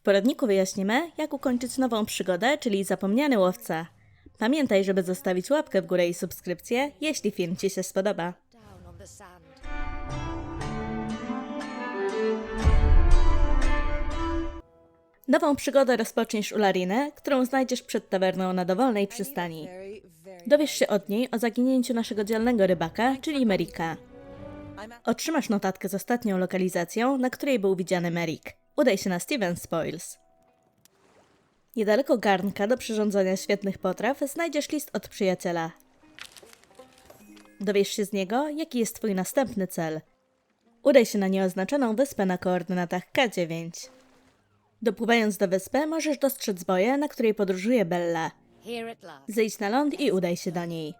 W poradniku wyjaśnimy, jak ukończyć nową przygodę, czyli zapomniany łowca. Pamiętaj, żeby zostawić łapkę w górę i subskrypcję, jeśli film Ci się spodoba. Nową przygodę rozpoczniesz u Lariny, którą znajdziesz przed tawerną na dowolnej przystani. Dowiesz się od niej o zaginięciu naszego dzielnego rybaka, czyli Merika. Otrzymasz notatkę z ostatnią lokalizacją, na której był widziany Merik. Udaj się na Steven Spoils. Niedaleko garnka do przyrządzania świetnych potraw znajdziesz list od przyjaciela. Dowiesz się z niego, jaki jest twój następny cel. Udaj się na nieoznaczoną wyspę na koordynatach K9. Dopływając do wyspy, możesz dostrzec boję, na której podróżuje Bella. Zejdź na ląd i udaj się do niej.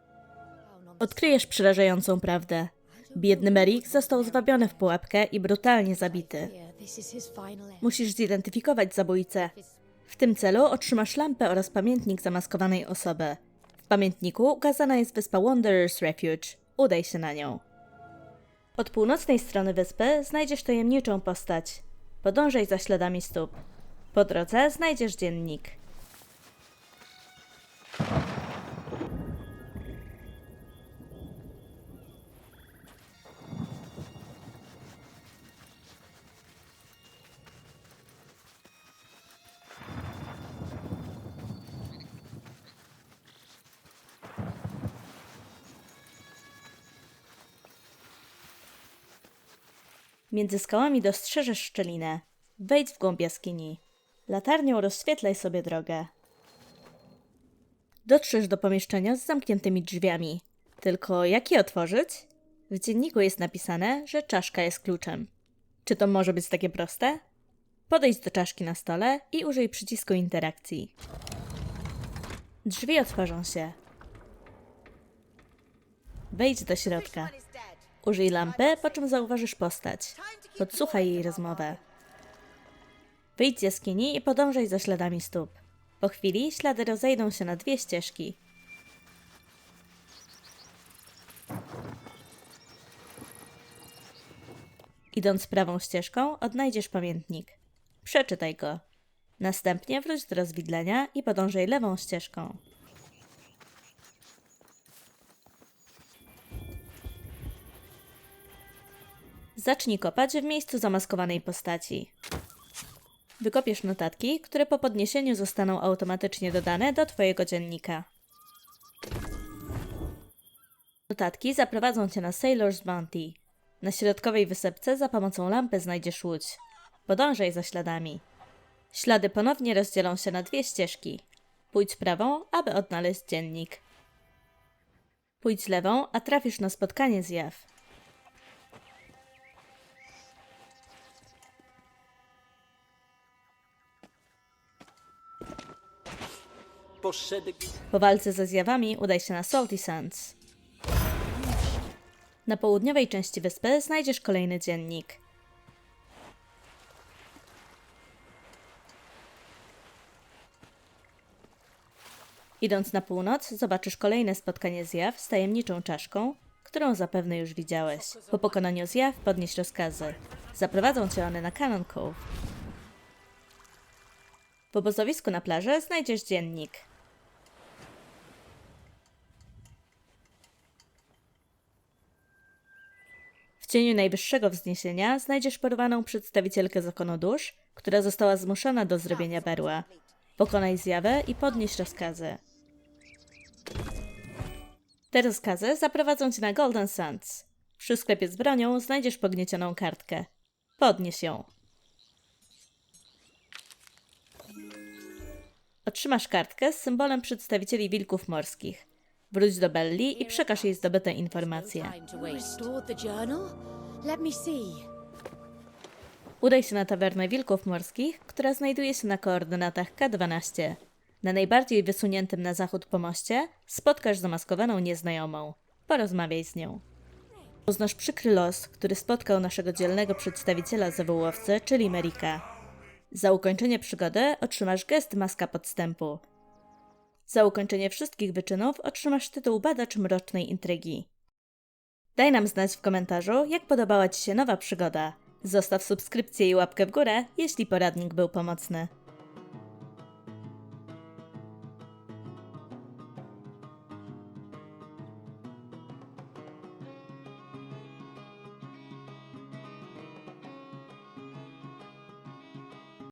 Odkryjesz przerażającą prawdę. Biedny Merik został zwabiony w pułapkę i brutalnie zabity. Musisz zidentyfikować zabójcę. W tym celu otrzymasz lampę oraz pamiętnik zamaskowanej osoby. W pamiętniku ukazana jest wyspa Wanderer's Refuge. Udaj się na nią. Od północnej strony wyspy znajdziesz tajemniczą postać. Podążaj za śladami stóp. Po drodze znajdziesz dziennik. Między skałami dostrzeżesz szczelinę. Wejdź w głąb jaskini. Latarnią rozświetlaj sobie drogę. Dotrzesz do pomieszczenia z zamkniętymi drzwiami. Tylko jak je otworzyć? W dzienniku jest napisane, że czaszka jest kluczem. Czy to może być takie proste? Podejdź do czaszki na stole i użyj przycisku interakcji. Drzwi otworzą się. Wejdź do środka. Użyj lampy, po czym zauważysz postać. Podsłuchaj jej rozmowę. Wyjdź z jaskini i podążaj za śladami stóp. Po chwili ślady rozejdą się na dwie ścieżki. Idąc prawą ścieżką, odnajdziesz pamiętnik. Przeczytaj go. Następnie wróć do rozwidlenia i podążaj lewą ścieżką. Zacznij kopać w miejscu zamaskowanej postaci. Wykopiesz notatki, które po podniesieniu zostaną automatycznie dodane do Twojego dziennika. Notatki zaprowadzą Cię na Sailor's Bounty. Na środkowej wysepce za pomocą lampy znajdziesz łódź. Podążaj za śladami. Ślady ponownie rozdzielą się na dwie ścieżki. Pójdź prawą, aby odnaleźć dziennik. Pójdź lewą, a trafisz na spotkanie z Po walce ze zjawami udaj się na Salty Sands. Na południowej części wyspy znajdziesz kolejny dziennik. Idąc na północ, zobaczysz kolejne spotkanie zjaw z tajemniczą czaszką, którą zapewne już widziałeś. Po pokonaniu zjaw podnieś rozkazy. Zaprowadzą cię one na Cannon Cove. W obozowisku na plaży znajdziesz dziennik. Cieniu najwyższego wzniesienia znajdziesz porwaną przedstawicielkę zakonu dusz, która została zmuszona do zrobienia berła. Pokonaj zjawę i podnieś rozkazy. Te rozkazy zaprowadzą cię na Golden Sands. Przy sklepie z bronią znajdziesz pogniecioną kartkę. Podnieś ją. Otrzymasz kartkę z symbolem przedstawicieli wilków morskich. Wróć do Belli i przekaż jej zdobyte informacje. Udaj się na tawernę wilków morskich, która znajduje się na koordynatach K12. Na najbardziej wysuniętym na zachód pomoście spotkasz zamaskowaną nieznajomą. Porozmawiaj z nią. Poznasz przykry los, który spotkał naszego dzielnego przedstawiciela zawołowcy, czyli Merika. Za ukończenie przygody otrzymasz gest maska podstępu. Za ukończenie wszystkich wyczynów otrzymasz tytuł badacz mrocznej intrygi. Daj nam znać w komentarzu, jak podobała Ci się nowa przygoda. Zostaw subskrypcję i łapkę w górę, jeśli poradnik był pomocny.